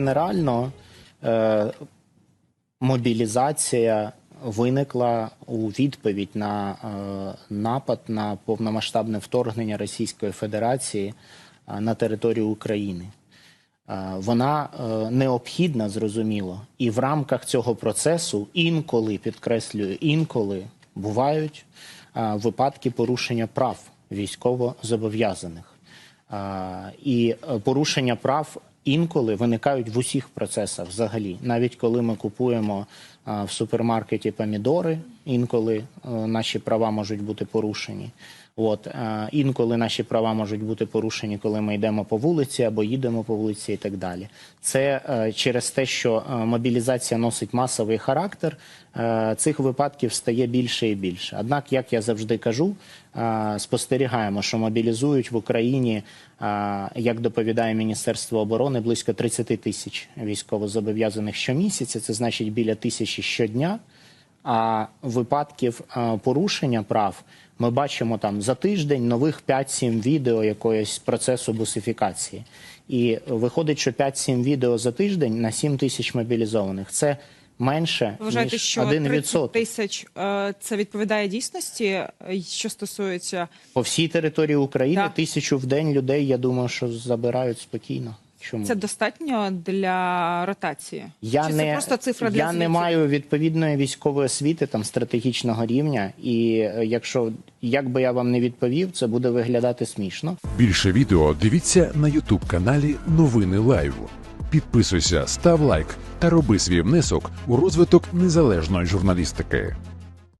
Генерально е, мобілізація виникла у відповідь на е, напад на повномасштабне вторгнення Російської Федерації е, на територію України. Е, Вона е, необхідна, зрозуміло, і в рамках цього процесу інколи підкреслюю, інколи бувають е, випадки порушення прав військовозобов'язаних. А, І е, порушення прав інколи виникають в усіх процесах взагалі. Навіть коли ми купуємо в супермаркеті помідори, інколи е, наші права можуть бути порушені. От е, інколи наші права можуть бути порушені, коли ми йдемо по вулиці або їдемо по вулиці, і так далі. Це е, через те, що мобілізація носить масовий характер. Цих випадків стає більше і більше. Однак, як я завжди кажу, спостерігаємо, що мобілізують в Україні, як доповідає Міністерство оборони, близько 30 тисяч військовозобов'язаних щомісяця. Це значить біля тисячі щодня. А випадків е, порушення прав ми бачимо там за тиждень нових 5-7 відео якоїсь процесу бусифікації. І виходить, що 5-7 відео за тиждень на 7 тисяч мобілізованих. Це менше вважаєте, ніж що 1%. 30 тисяч е, це відповідає дійсності, е, що стосується По всій території України Так. тисячу в день людей, я думаю, що забирають спокійно. Чому? це достатньо для ротації? Я Чи не, це просто цифра для я не маю відповідної військової освіти там стратегічного рівня, і е, якщо як би я вам не відповів, це буде виглядати смішно. Більше відео дивіться на Ютуб каналі Новини Лайв. Підписуйся, став лайк та роби свій внесок у розвиток незалежної журналістики.